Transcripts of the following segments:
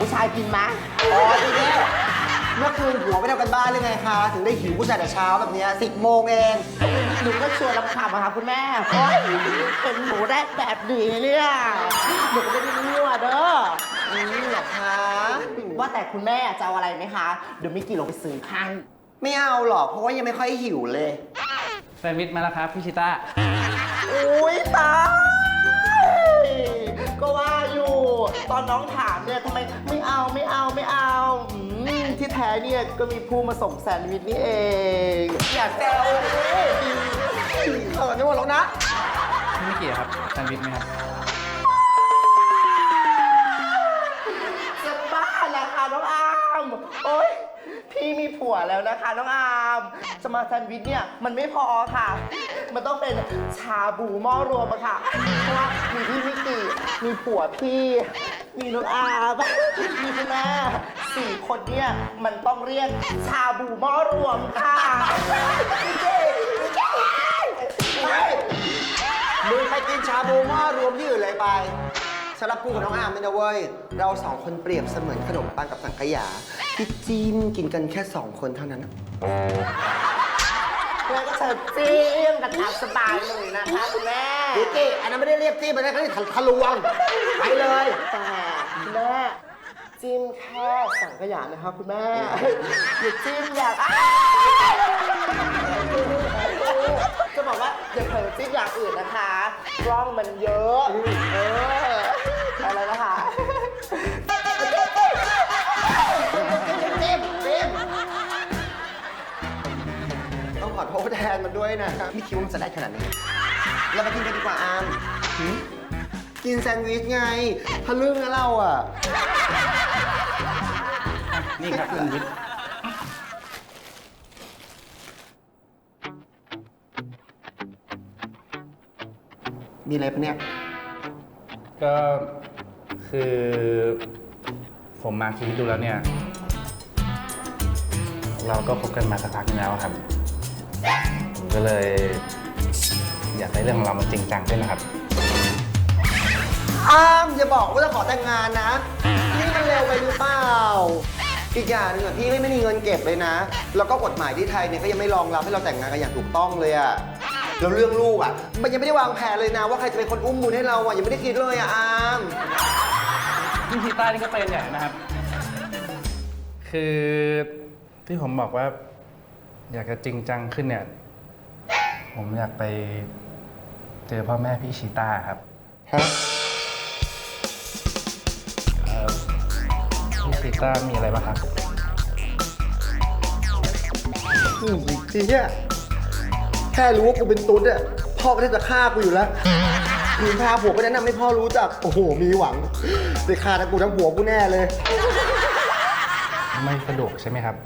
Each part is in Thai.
ผู้ชายกินไหมอ๋อทีนี้เมื่อคืนผัวไม่ทำกันบ้านหรือไงคะ ถึงได้หิวผู้ชายแต่เช้าแบบเนี้ยสิบโมงเอง หนูก็ชวนเราขับมาค่ะคุณแม่โอ้ยเป็นหมูแรกแบบดีเนี่ยหนูก็ไม่ได้มั่วเด้ออืมเหรอคะ ว่าแต่คุณแม่จะเอาอะไรไหมคะ เดี๋ยวมิกกี้ลงไปซื้อข้างไม่เอาหรอกเพราะว่ายังไม่ค่อยหิวเลย แซนด์วิชมาแล้วครับพี่ชิต้า อุ้ยตายก็ว่าอยู่ ตอนน้องถามเนี่ยทำไมไม่เอาไม่เอาไม่เอาอืมที่แท้เนี่ยก็มีผู้มาส่งแซนด์วิชนี่เอง อย่าแซวเลยเออนี่หมดแล้วนะพี่ไม่เกี่ยวครับแซนด์วิชไหมครับ จะบ้านะคะน้องอามโอ๊ย พี่มีผัวแล้วนะคะน้องอามจะมาแซนด์วิชเนี่ยมันไม่พอค่ะ มันต้องเป็นชาบูหม้อรวมอะค่ะ เพราะว่ามีพี่มิกิ มีผัวพี่ มีน้องอามมีคุณแม่สี่คนเนี่ยมันต้องเรียกชาบูหม้อรวมค่ะมึงไปกินชาบูหม้อรวมที่อื่นเลยไปสำหรับกูกับน้องอามเนี่ยนะเว้ย เราสองคนเปรียบเสมือนขนมปังกับสังขยาที่จิ้มกินกันแค่สองคนเท่านั้นนะ แล้วก็เชิญจิ้มกันตามสบายเลยนะคะคุณแม่ดิกกี้อันนั้นไม่ได้เรียกจิ้มมันนะเขาเรียกทะลวงไปเลยแต่คุณแม่จิ้มแค่สังขยานะคะคุณแม่อย่าจิ้มอย่างอ้าวจะบอกว่าอย่าเผลอจิ้มอย่างอื่นนะคะกล้องมันเยอะเออ ด้วยนะ ไม่คิดว่ามันจะได้ขนาดนี้ เราไปกินกันดีกว่าอามหืมกินแซนด์วิชไงทะลึ่งนะเราอะ นี่ครับแซนด์วิชมีอะไรปะเนี่ย ก็คือผมมาคิดดูแล้วเนี่ย เราก็คบกันมาสักพักนึงแล้วครับ ผมก็เลย อยากให้เรื่องของเรามันจริงจังขึ้นนะครับ อ้ามอย่าบอกว่าจะขอแต่งงานนะ นี่มันเร็วไปหรือเปล่า อีกอย่างหนึงอะพี่ไม่มีเงินเก็บเลยนะ แล้วก็กฎหมายที่ไทยเนี่ยก็ยังไม่รองรับให้เราแต่งงานกันอย่างถูกต้องเลยอะแล้วเรื่องลูกอะมันยังไม่ได้วางแผนเลยนะ ว่าใครจะเป็นคนอุ้มบุญให้เราอะยังไม่ได้คิดเลยอะอามพี่ชีต้านี่ก็เป็นอย่างนะครับ คือที่ผมบอกว่า อยากจะจริงจังขึ้นเนี่ย ผมอยากไปเจอพ่อแม่พี่ชีต้าครับฮะเอ่อพี่ชีต้ามีอะไรบ้างครับ อืมจริงเนี่ยแค่รู้ว่ากูเป็นตุ๊ดอะพ่อก็ได้จะฆ่ากูอยู่แล้วคืนพาผัวไปแนะนำให้พ่อรู้จัก โอ้โห มีหวังจะฆ่าทั้งกูทั้งผัวกูแน่เลย ไม่สะดวกใช่ไหมครับ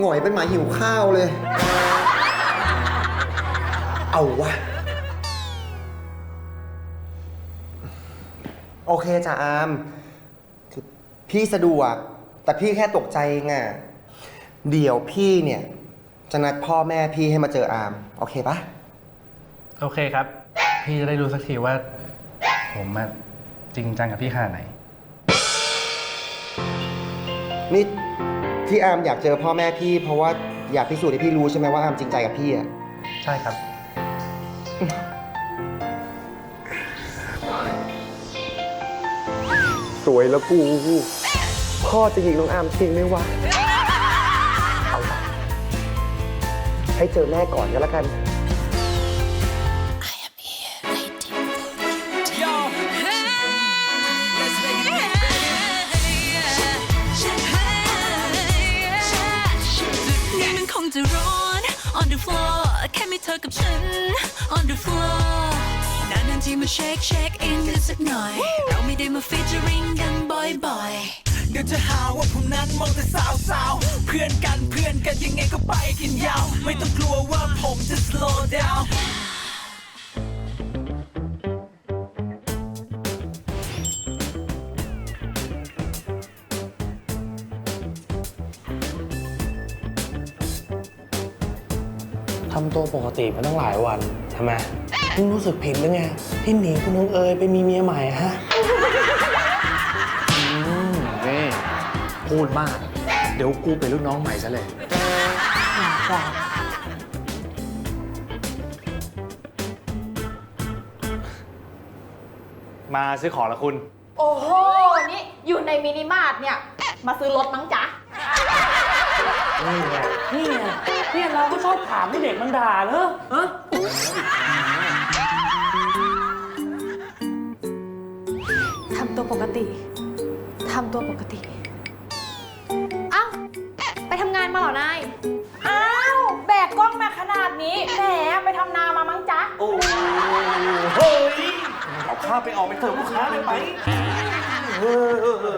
หงอยเป็นหมาหิวข้าวเลย เอาวะ โอเคจ้ะอามคือพี่สะดวก แต่พี่แค่ตกใจเองอะเดี๋ยวพี่เนี่ย จะนัดพ่อแม่พี่ให้มาเจออาม โอเคปะโอเคครับ พี่จะได้รู้สักทีว่า ผมอะจริงจังกับพี่ขนาดไหน นี่ ที่อามอยากเจอพ่อแม่พี่ เพราะว่าอยากพิสูจน์ให้พี่รู้ใช่ไหมว่าอามจริงใจกับพี่อะใช่ครับ สวยแล้วกูพ่อจะยิงน้องอามจริงไหมวะ เอาวะให้เจอแม่ก่อนก็แล้วกันนี่ floor แค่มีเธอกับฉัน on the floor นานๆทีมาเช็คเช็คอินกันสักหน่อย เราไม่ได้มา featuring กันบ่อยๆ เดี๋ยวจะหาว่าผมนั้นมองแต่สาวสาวๆเพื่อนกันเพื่อนกันยังไงก็ไปกันยาว ไม่ต้องกลัวว่าผมจะ slow ตัวปกติมาตั้งหลายวันทำไมมึงรู้สึกผิดหรือไงที่หนีคุณน้องเอ๋ยไปมีเมียใหม่ฮะอืมนี่พูดมาก เดี๋ยวกูเป็นลูกน้องใหม่ซะเลยมาซื้อของละคุณ โอ้โห นี่อยู่ในมินิมาร์ทเนี่ย มาซื้อรถมั้งจ๊ะ นี่ไงนี่ไงเนี่ยเราก็ชอบถามให้เด็กมันด่าเนอะฮะทำตัวปกติ ทำตัวปกติ เอ้า ไปทำงานมาเหรอนาย อ้าว แบกกล้องมาขนาดนี้ แหม ไปทำนามามั้งจ๊ะ โอ้เฮ้ยเอาข้าวไปออกไปเสิร์ฟลูกค้าเลยไหม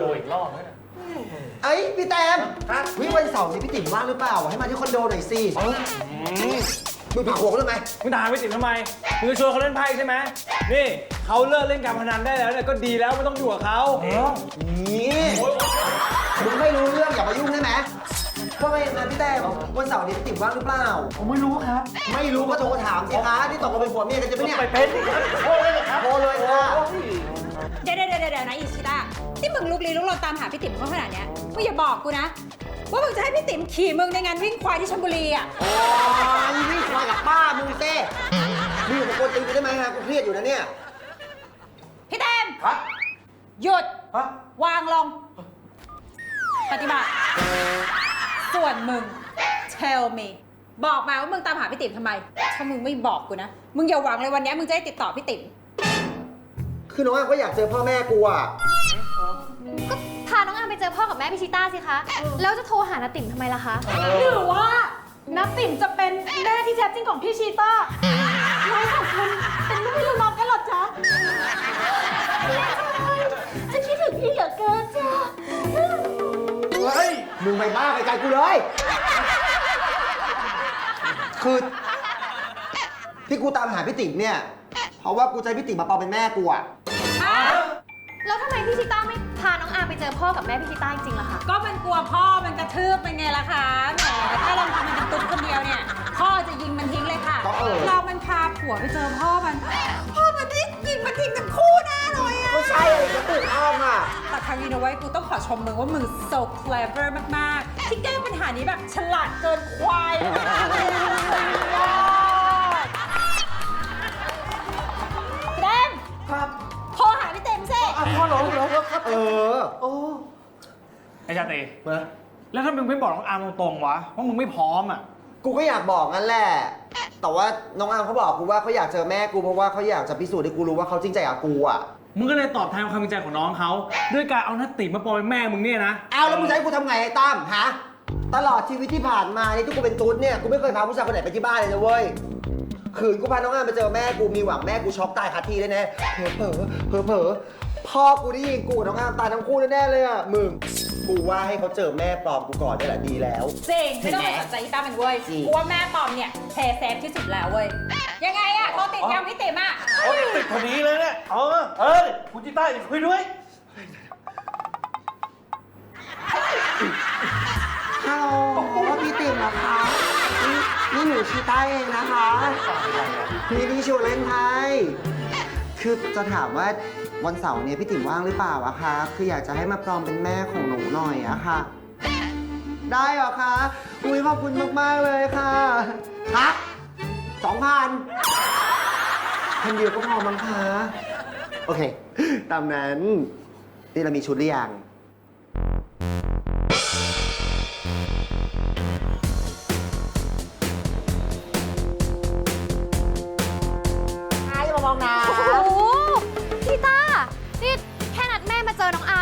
โดยอีกรอบนะ เอ้ยพี่แตมวิวันเสาร์นี้พี่ติ๋มว่างหรือเปล่า ให้มาที่คอนโดหน่อยสิมึงผิดโขกหรือไงมึงด่าไม่ติดทำไม มึงจะชวนเขาเล่นไพ่ใช่ไหม นี่เขาเลิกเล่นการพนันได้แล้วเนี่ยก็ดีแล้วไม่ต้องอยู่กับเขานี่มึงไม่รู้เรื่องอย่ามายุ่งได้ไหมว่าไงนะพี่แต้มวันเสาร์นี้พี่ติ๋มว่างหรือเปล่า ผมไม่รู้ครับ ไม่รู้ก็โทรถามสิคะนี่ตกลงเป็นผัวเมียกันจะไหมเนี่ย ไปเป็นสิครับโอ้ยเลยครับโทร ที่มึงลุกลี้ลุกลนตามหาพี่ติ๋มเขาขนาดเนี้ยมึงอย่าบอกกูนะ ว่ามึงจะให้พี่ติ๋มขี่มึงในงานวิ่งควายที่ชลบุรีอะโอ้ยวิ่งควายกับป้ามึงเต้มึงอยู่กับคนตีกูได้ไหมฮะกูเครียดอยู่นะเนี่ยพี่เต็มหยุดวางลง ปฏิบัติ ส่วนมึง tell me บอกมาว่ามึงตามหาพี่ติ๋มทำไม ถ้ามึงไม่บอกกูนะ มึงอย่าหวังเลยวันนี้มึงจะได้ติดต่อพี่ติ๋มคือน้องอ้ำก็อยากเจอพ่อแม่กูอะ ก็พาน้องอามไปเจอพ่อกับแม่พิชิต้าสิคะ แล้วจะโทรหานาติ๋มทำไมล่ะคะ หรือว่านับติ๋มจะเป็นแม่ที่แท้จริงของพี่ชีต้าน้องสองคนเป็นลูกพี่ลูกน้องกันเหรอจ๊ะจะคิดถึงพี่เหลือเกินจ้ะเฮ้ย มึงไปบ้าไปไกลกูเลย คือ ที่กูตามหาพี่ติ๋มเนี่ย เพราะว่ากูใจะให้พี่ติ๋มมาเปาเป็นแม่กูอะแล้วทำไม พี่ชิต้าไม่พาน้องอามไปเจอพ่อกับแม่พี่ชิต้าจริงๆล่ะคะก็มันกลัวพ่อมันกระทืบเป็นไงล่ะคะแหมถ้าเราทำมันเป็นตุ๊ดคนเดียวเนี่ย พ่อจะยิงมันทิ้งเลยค่ะ ก็เออ เรามันพาผัวไปเจอพ่อมัน พ่อมันได้ยิงมันทิ้งทั้งคู่แน่เลยอะ ก็ใช่เลยจะตื่นอ้อมอะ แต่ครั้งนี้นะเว้ยกูต้องขอชมมึงว่ามึง so clever มาก ๆ ที่แก้ปัญหานี้แบบฉลาดเกินควายมากเลยพี่เเออโอ้ไอ้ชาตรีมาแล้วถ้ามึงไม่บอกน้องอาร์มตรงๆวะว่ามึงไม่พร้อมอะ กูก็อยากบอกงั้นแหละ แต่ว่าน้องอาร์มเขาบอกกูว่าเขาอยากเจอแม่กูเพราะว่าเขาอยากจะพิสูจน์ให้กูรู้ว่าเขาจริงใจกับกูอะ มึงก็เลยตอบแทนความจริงใจของน้องเขาด้วยการเอาหน้าติมาปล่อยแม่มึงเนี่ยนะเอาแล้วมึงจะให้กูทำไงไอ้ตั้มฮะ ตลอดชีวิตที่ผ่านมานี่ที่กูเป็นตุ๊ดเนี่ยกูไม่เคยพาผู้ชายคนไหนไปที่บ้านเลยนะเว้ยขืนกูพาน้องอามไปเจอแม่กูมีหวังแม่กูช็อกตายคาที่แน่ๆเผลอเผลอเผลอเผลอ พ่อกูได้ยินกูกับน้องอามตายทั้งคู่แน่ๆเลยอะมึงกูว่าให้เขาเจอแม่ปลอมกูก่อนนี่แหละดีแล้ว จริงไม่ต้องไปสนใจอีต้ามันเว้ยจริง กูว่าแม่ปอมเนี่ยเพย์เซฟที่สุดแล้วเว้ย ยังไงอะโทรติดยังพี่ติ๋มอะโอ้ยติดพอดีเลยเนี่ย เออเอ้ยคุณจิต้าอย่าคุยด้วย ฮัลโหลพี่ติ๋มนะคะ นี่นี่หนูชีต้าเองนะคะนี่นี่ชวนเล่นไทย คือจะถามว่า วันเสาร์เนี่ยพี่ติ๋มว่างหรือเปล่าอะคะ คืออยากจะให้มาปลอมเป็นแม่ของหนูหน่อยอะค่ะ ได้เหรอคะอุ้ยขอบคุณมาก ๆ เลยค่ะฮะสองพันพันเดียวก็พอมั้งคะ โอเค ตามนั้น นี่เรามีชุดหรือยัง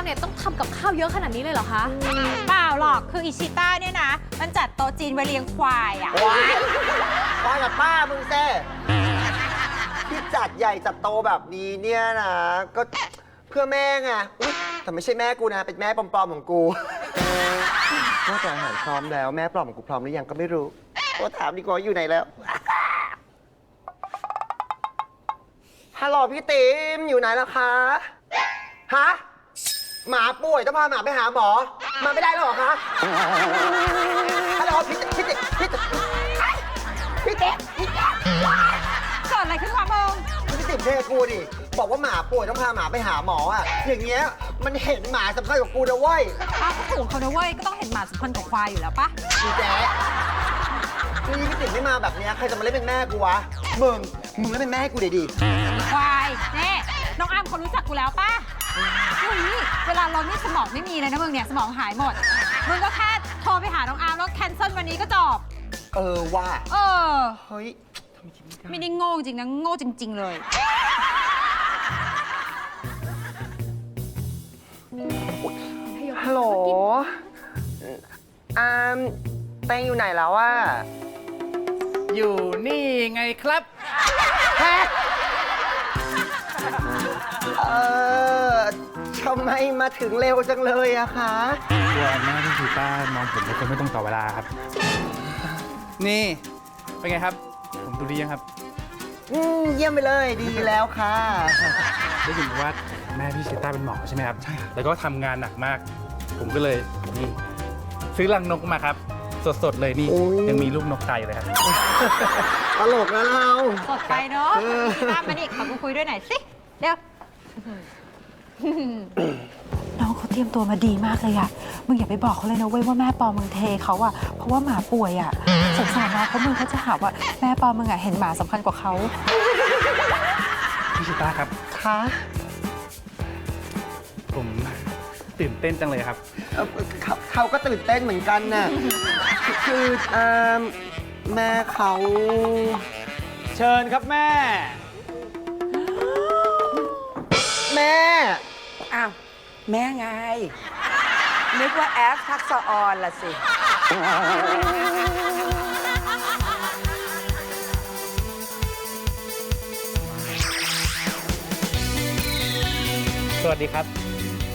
เจอน้องอามเนี่ยต้องทำกับข้าวเยอะขนาดนี้เลยเหรอคะ เปล่าหรอกคืออิชิต้าเนี่ยนะ มันจัดโต๊ะจีนไว้เลี้ยงควายอะว้ายควายกับป้ามึงแซ่ที่จัดใหญ่จัดโตแบบนี้เนี่ยนะก็เพื่อแม่ไงอุ๊ยแต่ไม่ใช่แม่กูนะ เป็นแม่ปลอมๆของกูว่าแต่อาหารพร้อมแล้วแม่ปลอมของกูพร้อมหรือยังก็ไม่รู้ก็ถามดีกว่าอยู่ไหนแล้วฮัลโหลพี่ติ๋มอยู่ไหนล่ะคะฮะ หมาป่วยต้องพาหมาไปหาหมอ มาไม่ได้หรอคะฮัลโหลพี่พี่พี่พี่เต๊พี่เต๊เกิดอะไรขึ้นวะมึงพี่ติ๋มเทกูดิ บอกว่าหมาป่วยต้องพาหมาไปหาหมออะอย่างเงี้ยมันเห็นหมาสำคัญกับกูนะเว้ยอ้าถูกเขานะเว้ย ก็ต้องเห็นหมาสำคัญกว่ควายอยู่แล้วปะพี่แจ๊นี่พี่ติ๋มไม่มาแบบเนี้ยใครจะมาเล่นเป็นแม่กูวะ มึง มึงเล่นเป็นแม่ให้กูดีดีควายเน่น้องอ้ามเขารู้จักกูแล้ว เฮ้ยเวลาเรานี่สมองไม่มีเลยนะมึงเนี่ยสมองหายหมด มึงก็แค่โทรไปหาน้องอามแล้วแคนเซิลวันนี้ก็จบ เออว่า เออ เฮ้ยไม่ได้โง่จริงนะโง่จริง ๆ เลย ฮัลโหลอามแตงอยู่ไหนแล้วอะอยู่นี่ไงครับ เออ ทำไมมาถึงเร็วจังเลยอะคะกลัวแม่พี่ชีต้ามองผมเป็นคนไม่ตรงต่อเวลาครับ นี่ เป็นไงครับ ผมดูดียังครับ อืมเยี่ยมไปเลยดีแล้วค่ะ ได้ยินว่าแม่พี่ชีต้าเป็นหมอใช่ไหมครับ ใช่แล้วก็ทำงานหนักมาก ผมก็เลยนี่ ซื้อรังนกมาครับ สดๆเลยนี่ โอ้ย ยังมีลูกนกไก่เลยครับ ตลกนะเรา สดไปเนาะตามมาดิขอกูคุยด้วยหน่อยสิเดี๋ยว น้องเขาเตรียมตัวมาดีมากเลยอะมึงอย่าไปบอกเขาเลยนะเว้ยว่าแม่ปอมึงเทเขาอะเพราะว่าหมาป่วยอะสงสารน้องเขามึงเขาจะหาว่าแม่ปอมึงอะเห็นหมาสำคัญกว่าเขาพี่ชิต้าครับคะผมตื่นเต้นจังเลยครับ เอ่อเขาเขาก็ตื่นเต้นเหมือนกันน่ะ คือเอ่อแม่เขา เชิญครับแม่ แม่ อ้าว แม่ไง นึกว่าแอฟทักษะออนละสิ สวัสดีครับ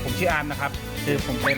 ผมชื่ออาร์มนะครับ คือผมเป็น